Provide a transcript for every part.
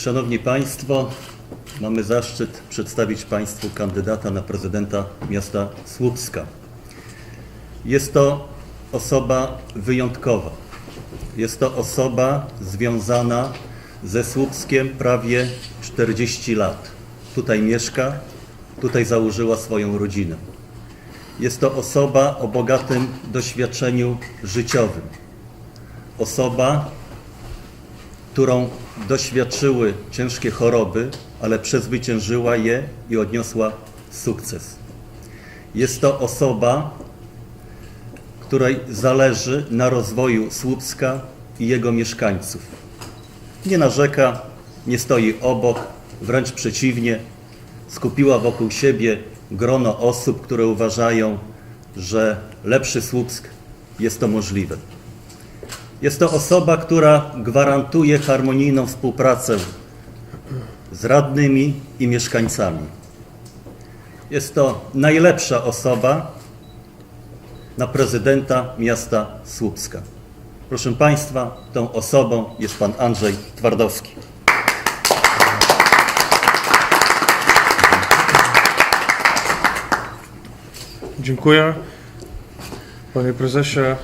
Szanowni Państwo, mamy zaszczyt przedstawić Państwu kandydata na prezydenta miasta Słupska. Jest to osoba wyjątkowa. Jest to osoba związana ze Słupskiem prawie 40 lat. Tutaj mieszka, tutaj założyła swoją rodzinę. Jest to osoba o bogatym doświadczeniu życiowym. Osoba, którą doświadczyły ciężkie choroby, ale przezwyciężyła je i odniosła sukces. Jest to osoba, której zależy na rozwoju Słupska i jego mieszkańców. Nie narzeka, nie stoi obok, wręcz przeciwnie, skupiła wokół siebie grono osób, które uważają, że lepszy Słupsk jest to możliwe. Jest to osoba, która gwarantuje harmonijną współpracę z radnymi i mieszkańcami. Jest to najlepsza osoba na prezydenta miasta Słupska. Proszę Państwa, tą osobą jest pan Andrzej Twardowski. Dziękuję. Panie prezesie,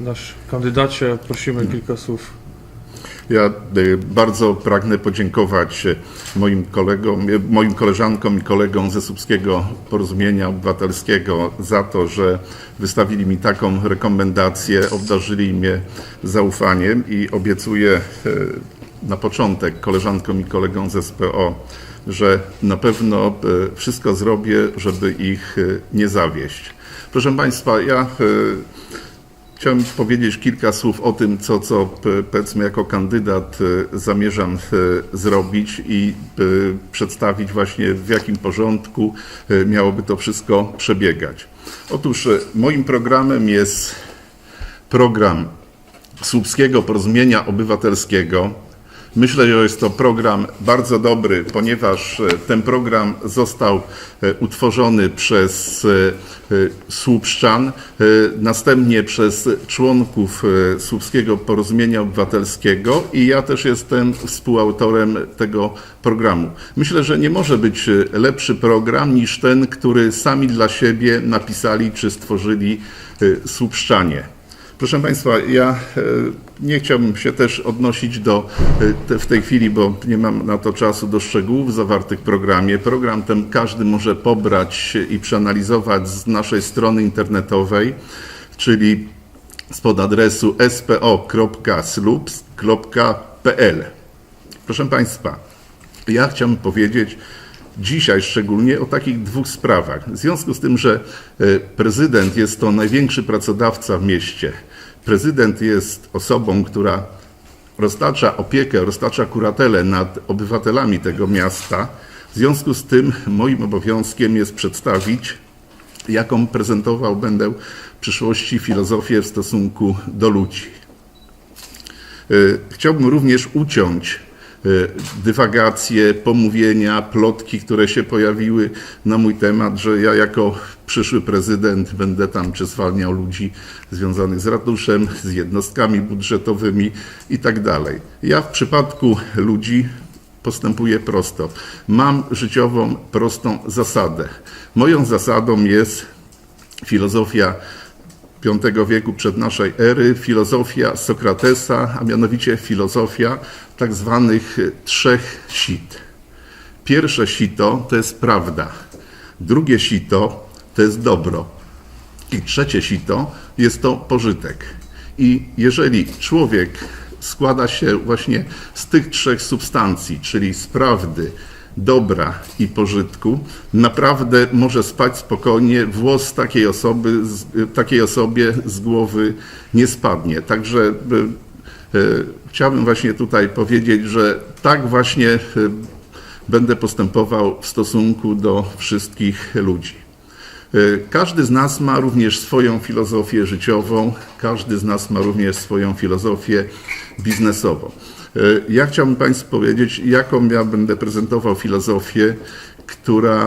nasz kandydacie, prosimy kilka słów. Ja y, bardzo pragnę podziękować y, moim kolegom, y, moim koleżankom i kolegom ze Słupskiego Porozumienia Obywatelskiego za to, że wystawili mi taką rekomendację, obdarzyli mnie zaufaniem i obiecuję na początek koleżankom i kolegom z SPO, że na pewno wszystko zrobię, żeby ich nie zawieść. Proszę Państwa, ja Chciałem powiedzieć kilka słów o tym, co, co powiedzmy jako kandydat e, zamierzam e, zrobić i e, przedstawić właśnie w jakim porządku miałoby to wszystko przebiegać. Otóż moim programem jest program Słupskiego Porozumienia Obywatelskiego. Myślę, że jest to program bardzo dobry, ponieważ e, ten program został e, utworzony przez e, Słupszczan, następnie przez członków Słupskiego Porozumienia Obywatelskiego i ja też jestem współautorem tego programu. Myślę, że nie może być lepszy program niż ten, który sami dla siebie napisali czy stworzyli Słupszczanie. Proszę Państwa, ja e, nie chciałbym się też odnosić do e, w tej chwili, bo nie mam na to czasu, do szczegółów zawartych w programie. Program ten każdy może pobrać i przeanalizować z naszej strony internetowej, czyli spod adresu spo.slups.pl. Proszę Państwa, ja chciałbym powiedzieć dzisiaj szczególnie o takich dwóch sprawach. W związku z tym, że e, prezydent jest to największy pracodawca w mieście, prezydent jest osobą, która roztacza opiekę, roztacza kuratelę nad obywatelami tego miasta. W związku z tym moim obowiązkiem jest przedstawić, jaką prezentował będę w przyszłości filozofię w stosunku do ludzi. E, Chciałbym również uciąć dywagacje, pomówienia, plotki, które się pojawiły na mój temat, że ja jako przyszły prezydent będę tam czy zwalniał ludzi związanych z ratuszem, z jednostkami budżetowymi i tak dalej. Ja w przypadku ludzi postępuję prosto. Mam życiową, prostą zasadę. Moją zasadą jest filozofia V wieku przed naszej ery, filozofia Sokratesa, a mianowicie filozofia tak zwanych trzech sit. Pierwsze sito to jest prawda, drugie sito to jest dobro i trzecie sito jest to pożytek. I jeżeli człowiek składa się właśnie z tych trzech substancji, czyli z prawdy, dobra i pożytku, naprawdę może spać spokojnie, włos takiej osoby, z- takiej osobie z głowy nie spadnie. Także e, e, chciałbym właśnie tutaj powiedzieć, że tak właśnie e, będę postępował w stosunku do wszystkich ludzi. E, Każdy z nas ma również swoją filozofię życiową, każdy z nas ma również swoją filozofię biznesową. E, Ja chciałbym Państwu powiedzieć, jaką ja będę prezentował filozofię która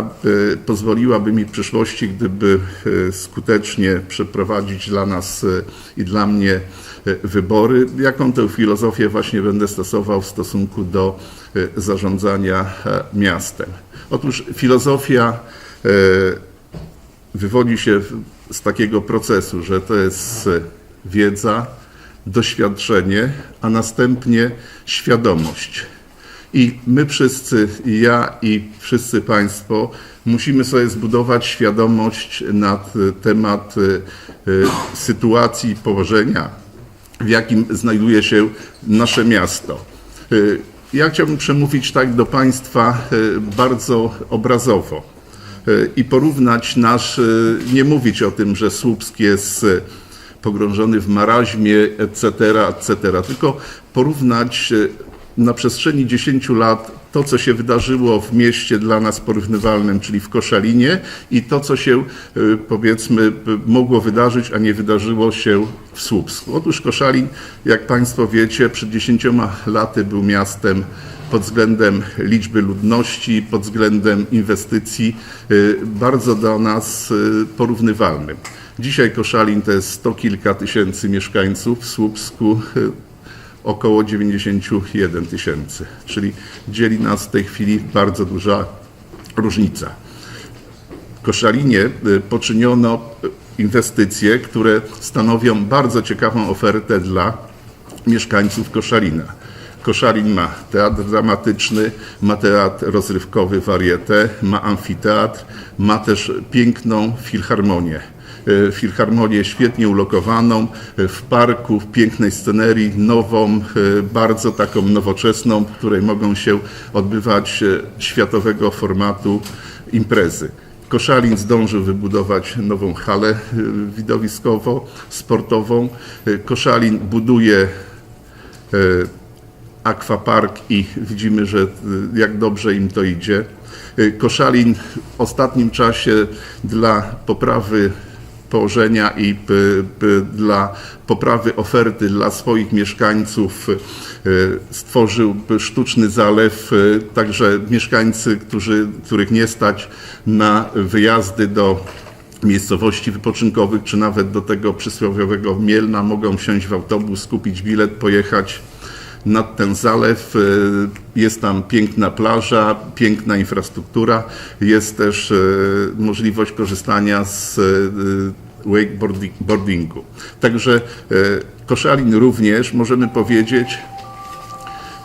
e, pozwoliłaby mi w przyszłości, gdyby e, skutecznie przeprowadzić dla nas e, i dla mnie wybory, jaką tę filozofię właśnie będę stosował w stosunku do zarządzania miastem. Otóż filozofia wywodzi się z takiego procesu, że to jest wiedza, doświadczenie, a następnie świadomość. I my wszyscy, i ja, i wszyscy Państwo, musimy sobie zbudować świadomość na t- temat e, e, sytuacji, położenia, w jakim znajduje się nasze miasto. E, Ja chciałbym przemówić tak do Państwa e, bardzo obrazowo e, i porównać nasz, e, nie mówić o tym, że Słupsk jest e, pogrążony w maraźmie, etc., etc., tylko porównać e, na przestrzeni 10 lat to, co się wydarzyło w mieście dla nas porównywalnym, czyli w Koszalinie i to, co się e, powiedzmy p- mogło wydarzyć, a nie wydarzyło się w Słupsku. Otóż Koszalin, jak Państwo wiecie, przed 10 laty był miastem pod względem liczby ludności, pod względem inwestycji y, bardzo do nas y, porównywalnym. Dzisiaj Koszalin to jest sto kilka tysięcy mieszkańców, w Słupsku y, około 91 tysięcy, czyli dzieli nas w tej chwili bardzo duża różnica. W Koszalinie y, poczyniono y, inwestycje, które stanowią bardzo ciekawą ofertę dla mieszkańców Koszalina. Koszalin ma teatr dramatyczny, ma teatr rozrywkowy Varieté, ma amfiteatr, ma też piękną filharmonię. E, Filharmonię świetnie ulokowaną e, w parku, w pięknej scenerii, nową, e, bardzo taką nowoczesną, w której mogą się odbywać światowego formatu imprezy. Koszalin zdążył wybudować nową halę widowiskowo-sportową. E, Koszalin buduje akwapark i widzimy, że jak dobrze im to idzie. Koszalin w ostatnim czasie dla poprawy położenia i dla poprawy oferty dla swoich mieszkańców y, stworzył sztuczny zalew, y, także mieszkańcy, którzy, których nie stać na wyjazdy do miejscowości wypoczynkowych, czy nawet do tego przysłowiowego Mielna, mogą wsiąść w autobus, kupić bilet, pojechać nad ten zalew. Y, Jest tam piękna plaża, piękna infrastruktura, jest też y, możliwość korzystania z y, wakeboardingu. Także Koszalin również, możemy powiedzieć,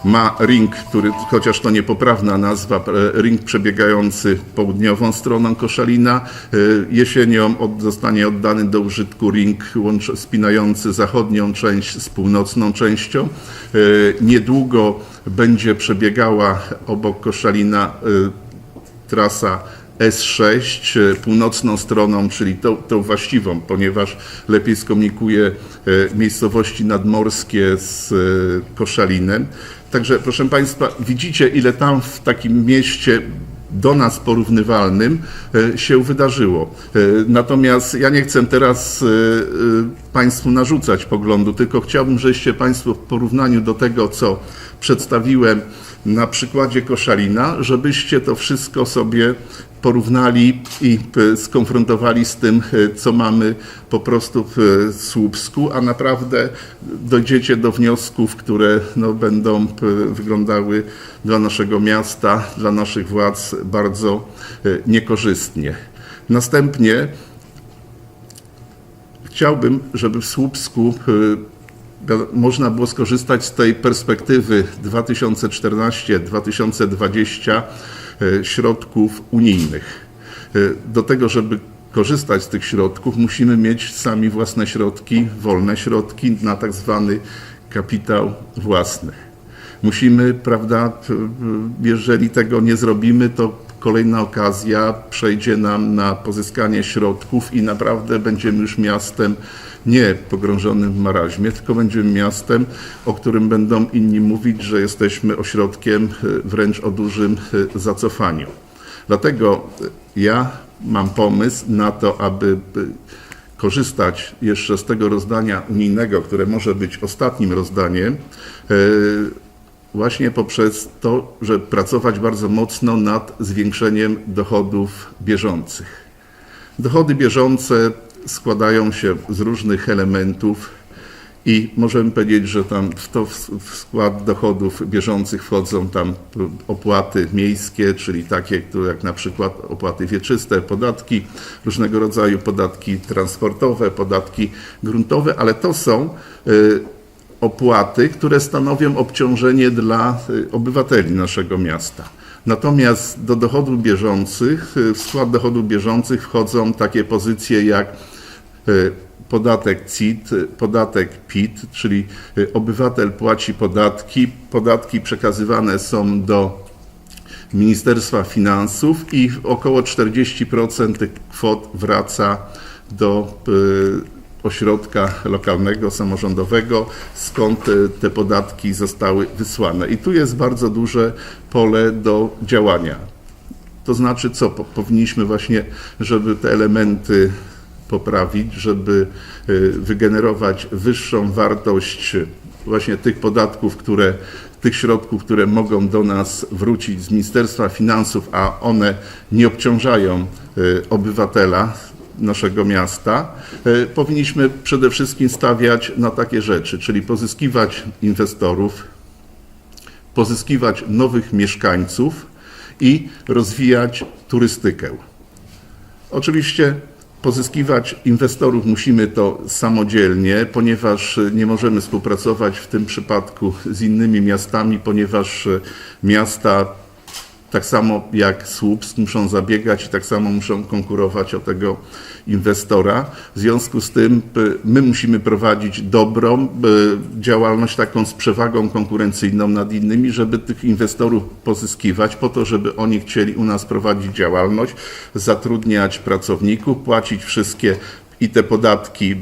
ma ring, który, chociaż to niepoprawna nazwa, e, ring przebiegający południową stroną Koszalina. E, Jesienią od, zostanie oddany do użytku ring łącz, spinający zachodnią część z północną częścią. E, Niedługo będzie przebiegała obok Koszalina trasa S6 e, północną stroną, czyli tą, tą właściwą, ponieważ lepiej skomunikuje miejscowości nadmorskie z Koszalinem. Także proszę Państwa, widzicie ile tam w takim mieście do nas porównywalnym e, się wydarzyło. E, Natomiast ja nie chcę teraz e, Państwu narzucać poglądu, tylko chciałbym, żebyście Państwo w porównaniu do tego, co przedstawiłem na przykładzie Koszalina, żebyście to wszystko sobie porównali i e, skonfrontowali z tym, e, co mamy po prostu w e, Słupsku, a naprawdę dojdziecie do wniosków, które no, będą wyglądały dla naszego miasta, dla naszych władz bardzo niekorzystnie. Następnie chciałbym, żeby w Słupsku można było skorzystać z tej perspektywy 2014-2020 e, środków unijnych. E, Do tego, żeby korzystać z tych środków, musimy mieć sami własne środki, wolne środki na tak zwany kapitał własny. Musimy, prawda, jeżeli tego nie zrobimy, to kolejna okazja przejdzie nam na pozyskanie środków i naprawdę będziemy już miastem nie pogrążonym w maraźmie, tylko będziemy miastem, o którym będą inni mówić, że jesteśmy ośrodkiem e, wręcz o dużym e, zacofaniu. Dlatego e, ja mam pomysł na to, aby korzystać jeszcze z tego rozdania unijnego, które może być ostatnim rozdaniem, właśnie poprzez to, że pracować bardzo mocno nad zwiększeniem dochodów bieżących. Dochody bieżące składają się z różnych elementów i możemy powiedzieć, że tam w to w skład dochodów bieżących wchodzą tam opłaty miejskie, czyli takie, które jak na przykład opłaty wieczyste, podatki, różnego rodzaju podatki transportowe, podatki gruntowe, ale to są y, opłaty, które stanowią obciążenie dla y, obywateli naszego miasta. Natomiast do dochodów bieżących, y, w skład dochodów bieżących wchodzą takie pozycje jak podatek CIT, y, podatek PIT, czyli y, obywatel płaci podatki, podatki przekazywane są do Ministerstwa Finansów i około 40% tych kwot wraca do y, ośrodka lokalnego, samorządowego, skąd y, te podatki zostały wysłane. I tu jest bardzo duże pole do działania. To znaczy, co po, powinniśmy właśnie, żeby te elementy poprawić, żeby y, wygenerować wyższą wartość y, właśnie tych podatków, które, tych środków, które mogą do nas wrócić z Ministerstwa Finansów, a one nie obciążają y, obywatela naszego miasta, powinniśmy przede wszystkim stawiać na takie rzeczy, czyli pozyskiwać inwestorów, pozyskiwać nowych mieszkańców i rozwijać turystykę. Oczywiście pozyskiwać inwestorów musimy to samodzielnie, ponieważ nie możemy współpracować w tym przypadku z innymi miastami, ponieważ miasta tak samo jak Słupsk muszą zabiegać i tak samo muszą konkurować o tego inwestora. W związku z tym my musimy prowadzić dobrą działalność taką z przewagą konkurencyjną nad innymi, żeby tych inwestorów pozyskiwać po to, żeby oni chcieli u nas prowadzić działalność, zatrudniać pracowników, płacić wszystkie i te podatki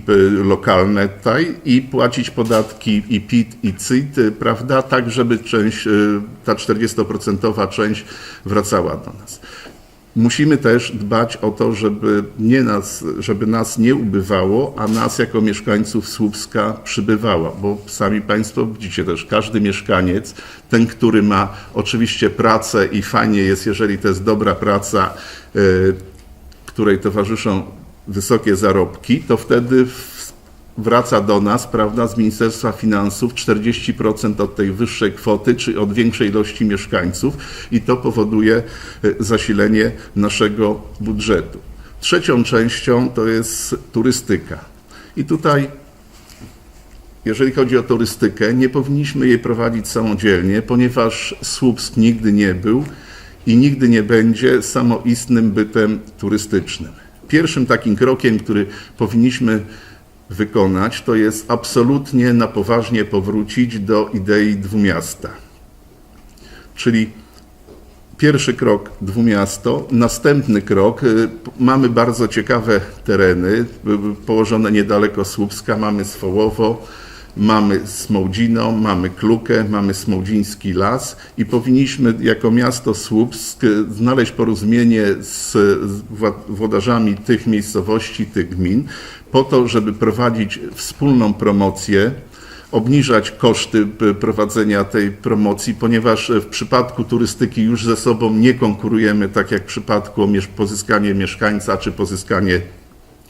lokalne tutaj i płacić podatki i PIT i CIT, prawda, tak żeby część, y, ta 40% część wracała do nas. Musimy też dbać o to, żeby, nie nas, żeby nas nie ubywało, a nas jako mieszkańców Słupska przybywało, bo sami Państwo widzicie też, każdy mieszkaniec, ten, który ma oczywiście pracę i fajnie jest, jeżeli to jest dobra praca, y, której towarzyszą wysokie zarobki, to wtedy wraca do nas, prawda, z Ministerstwa Finansów 40% od tej wyższej kwoty, czy od większej ilości mieszkańców i to powoduje e, zasilenie naszego budżetu. Trzecią częścią to jest turystyka. I tutaj jeżeli chodzi o turystykę, nie powinniśmy jej prowadzić samodzielnie, ponieważ Słupsk nigdy nie był i nigdy nie będzie samoistnym bytem turystycznym. Pierwszym takim krokiem, który powinniśmy wykonać, to jest absolutnie na poważnie powrócić do idei dwumiasta. Czyli Pierwszy krok dwumiasto, następny krok. y, Mamy bardzo ciekawe tereny y, y, położone niedaleko Słupska. Mamy Swołowo, mamy Smołdzino, mamy Klukę, mamy Smołdziński Las i powinniśmy jako miasto Słupsk znaleźć porozumienie z włodarzami tych miejscowości, tych gmin, po to, żeby prowadzić wspólną promocję obniżać koszty prowadzenia tej promocji, ponieważ w przypadku turystyki już ze sobą nie konkurujemy, tak jak w przypadku pozyskanie mieszkańca czy pozyskanie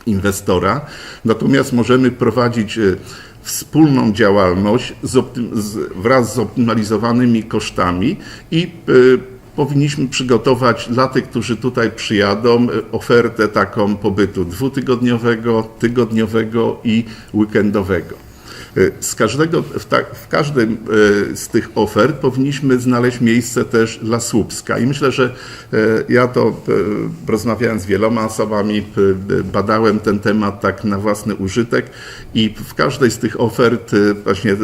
inwestora. Natomiast możemy prowadzić e, wspólną działalność z optym- z, wraz z zoptymalizowanymi kosztami i e, powinniśmy przygotować dla tych, którzy tutaj przyjadą, e, ofertę taką pobytu dwutygodniowego, tygodniowego i weekendowego. Z każdego, w, ta, w każdym e, z tych ofert powinniśmy znaleźć miejsce też dla Słupska. I myślę, że e, ja to e, rozmawiałem z wieloma osobami, e, badałem ten temat tak na własny użytek i w każdej z tych ofert, e, właśnie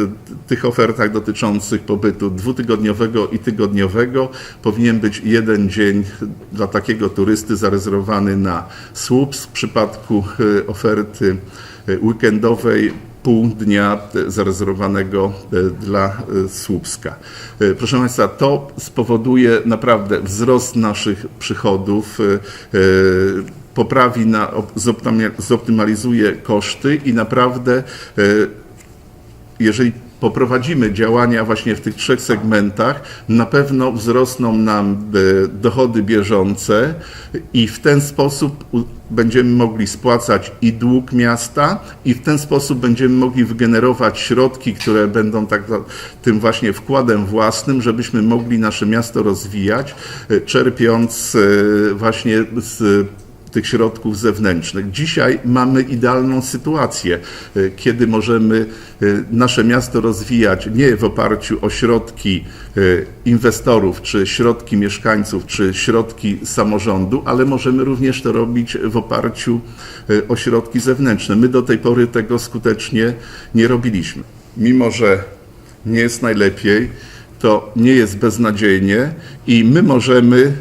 tych ofertach dotyczących pobytu dwutygodniowego i tygodniowego powinien być jeden dzień dla takiego turysty zarezerwowany na Słupsk. W przypadku e, oferty e, weekendowej pół dnia e, zarezerwowanego e, dla e, Słupska. Proszę Państwa, to spowoduje naprawdę wzrost naszych przychodów, poprawi, na, zoptymalizuje koszty i naprawdę, jeżeli poprowadzimy działania właśnie w tych trzech segmentach, na pewno wzrosną nam e, dochody bieżące i w ten sposób będziemy mogli spłacać i dług miasta i w ten sposób będziemy mogli wygenerować środki, które będą tak tym właśnie wkładem własnym, żebyśmy mogli nasze miasto rozwijać, e, czerpiąc e, właśnie z tych środków zewnętrznych. Dzisiaj mamy idealną sytuację, y, kiedy możemy y, nasze miasto rozwijać nie w oparciu o środki y, inwestorów, czy środki mieszkańców, czy środki samorządu, ale możemy również to robić w oparciu o środki zewnętrzne. My do tej pory tego skutecznie nie robiliśmy. Mimo, że nie jest najlepiej, to nie jest beznadziejnie i my możemy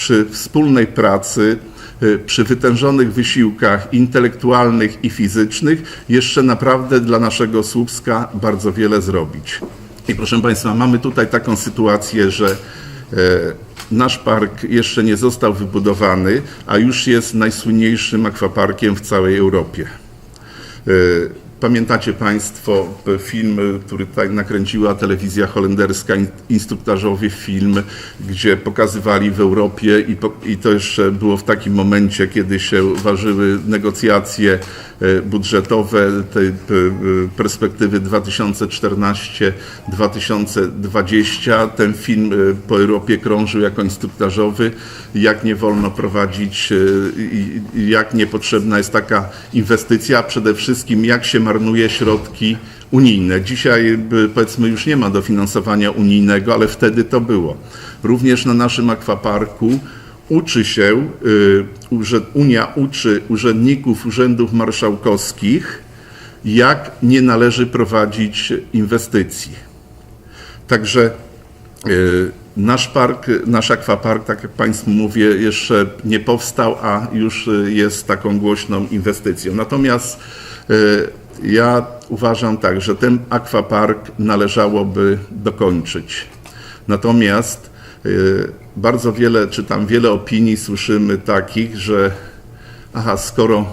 przy wspólnej pracy, y, przy wytężonych wysiłkach intelektualnych i fizycznych, jeszcze naprawdę dla naszego Słupska bardzo wiele zrobić. I proszę Państwa, mamy tutaj taką sytuację, że e, nasz park jeszcze nie został wybudowany, a już jest najsłynniejszym akwaparkiem w całej Europie. E, Pamiętacie Państwo p- film, który tutaj nakręciła telewizja holenderska, in- instruktażowie film, gdzie pokazywali w Europie i, po, i to jeszcze było w takim momencie, kiedy się ważyły negocjacje e, budżetowe tej p- e, perspektywy 2014-2020. Ten film e, po Europie krążył jako instruktażowy, jak nie wolno prowadzić, e, jak niepotrzebna jest taka inwestycja, a przede wszystkim jak się marnuje środki unijne. Dzisiaj by, powiedzmy już nie ma dofinansowania unijnego, ale wtedy to było. Również na naszym akwaparku uczy się, urze- Unia uczy urzędników urzędów marszałkowskich, jak nie należy prowadzić inwestycji. Także y, nasz park, nasz akwapark, tak jak Państwu mówię, jeszcze nie powstał, a już jest taką głośną inwestycją. Natomiast ja uważam tak, że ten akwapark należałoby dokończyć. Natomiast y, bardzo wiele, czy tam wiele opinii słyszymy takich, że aha, skoro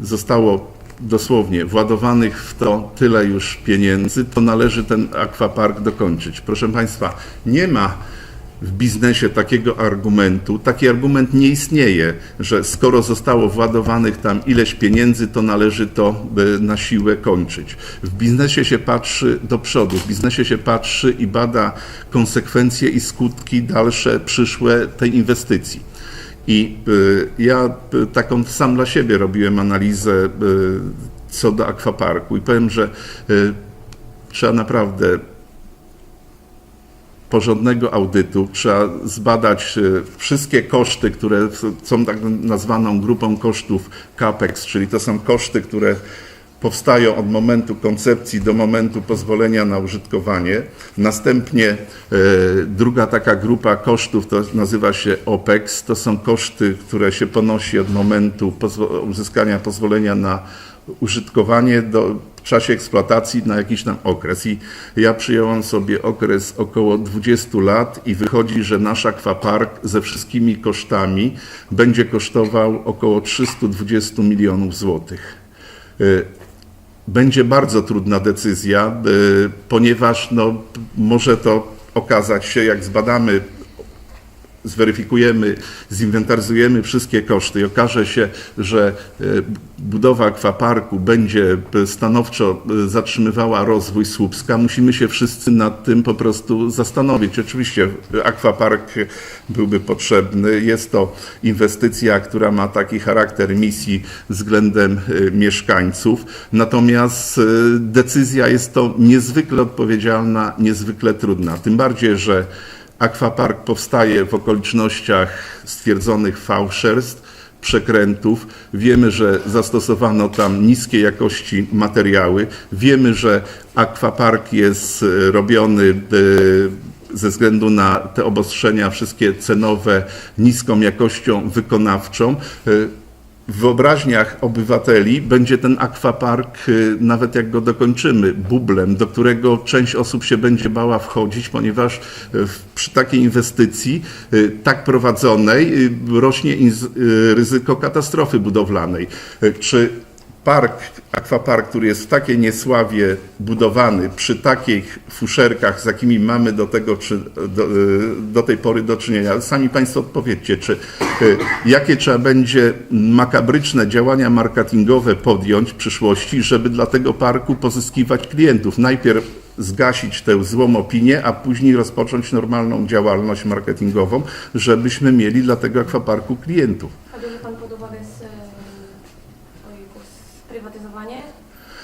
zostało dosłownie władowanych w to tyle już pieniędzy, to należy ten akwapark dokończyć. Proszę Państwa, nie ma w biznesie takiego argumentu, taki argument nie istnieje, że skoro zostało władowanych tam ileś pieniędzy, to należy to na siłę kończyć. W biznesie się patrzy do przodu, w biznesie się patrzy i bada konsekwencje i skutki dalsze, przyszłe tej inwestycji. I y, ja y, taką sam dla siebie robiłem analizę y, co do akwaparku i powiem, że trzeba naprawdę porządnego audytu, trzeba zbadać y, wszystkie koszty, które są tak nazwaną grupą kosztów CAPEX, czyli to są koszty, które powstają od momentu koncepcji do momentu pozwolenia na użytkowanie. Następnie e, druga taka grupa kosztów to nazywa się OPEX. To są koszty, które się ponosi od momentu uzyskania pozwolenia na użytkowanie do, w czasie eksploatacji na jakiś tam okres. I ja przyjąłem sobie okres około 20 lat i wychodzi, że nasz akwapark ze wszystkimi kosztami będzie kosztował około 320 milionów złotych. E, będzie bardzo trudna decyzja, y, ponieważ no, może to okazać się, jak zbadamy, zweryfikujemy, zinwentaryzujemy wszystkie koszty i okaże się, że y, budowa akwaparku będzie stanowczo y, zatrzymywała rozwój Słupska, musimy się wszyscy nad tym po prostu zastanowić. Oczywiście akwapark byłby potrzebny. Jest to inwestycja, która ma taki charakter misji względem y, mieszkańców. Natomiast decyzja jest to niezwykle odpowiedzialna, niezwykle trudna. Tym bardziej, że akwapark powstaje w okolicznościach stwierdzonych fałszerstw, przekrętów. Wiemy, że zastosowano tam niskie jakości materiały. Wiemy, że akwapark jest y, robiony y, ze względu na te obostrzenia wszystkie cenowe, niską jakością wykonawczą. W wyobraźniach obywateli będzie ten akwapark, y, nawet jak go dokończymy, bublem, do którego część osób się będzie bała wchodzić, ponieważ y, przy takiej inwestycji y, tak prowadzonej rośnie ryzyko katastrofy budowlanej. Czy park, akwapark, który jest w takiej niesławie budowany, przy takich fuszerkach, z jakimi mamy do tego, czy do, y, do tej pory do czynienia, sami Państwo odpowiedzcie, czy y, jakie trzeba będzie makabryczne działania marketingowe podjąć w przyszłości, żeby dla tego parku pozyskiwać klientów. Najpierw zgasić tę złą opinię, a później rozpocząć normalną działalność marketingową, żebyśmy mieli dla tego akwaparku klientów. A bierze Pan pod uwagę z, e, ojejku, sprywatyzowanie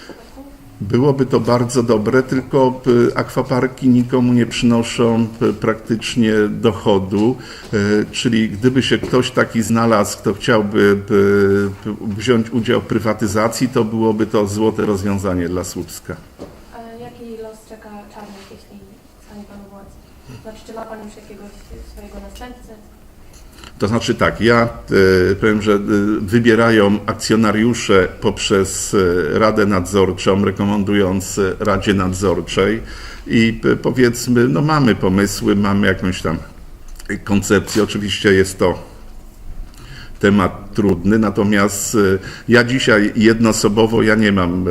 parku? Byłoby to bardzo dobre, tylko y, akwaparki nikomu nie przynoszą y, praktycznie dochodu, y, czyli gdyby się ktoś taki znalazł, kto chciałby wziąć udział w prywatyzacji, to byłoby to złote rozwiązanie dla Słupska. A jaki los czeka czarnych, jeśli stanie Pan władzy? Znaczy, czy ma Pan już jakiegoś swojego następcę? To znaczy tak, ja e, powiem, że e, wybierają akcjonariusze poprzez e, Radę Nadzorczą, rekomendując Radzie Nadzorczej i powiedzmy, no mamy pomysły, mamy jakąś tam koncepcję. Oczywiście jest to temat trudny, natomiast e, ja dzisiaj jednoosobowo ja nie mam e,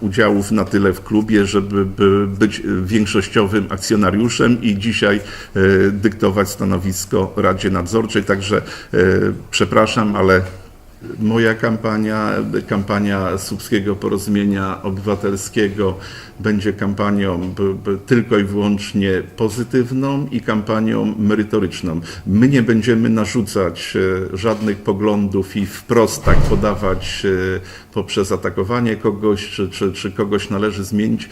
udziałów na tyle w klubie, żeby by być większościowym akcjonariuszem i dzisiaj e, dyktować stanowisko Radzie Nadzorczej. Także przepraszam, ale moja kampania, kampania Słupskiego Porozumienia Obywatelskiego będzie kampanią tylko i wyłącznie pozytywną i kampanią merytoryczną. My nie będziemy narzucać e, żadnych poglądów i wprost tak podawać e, poprzez atakowanie kogoś, czy, czy, czy kogoś należy zmienić. E,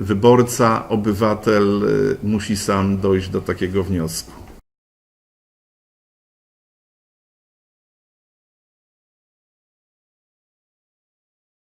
Wyborca, obywatel musi sam dojść do takiego wniosku.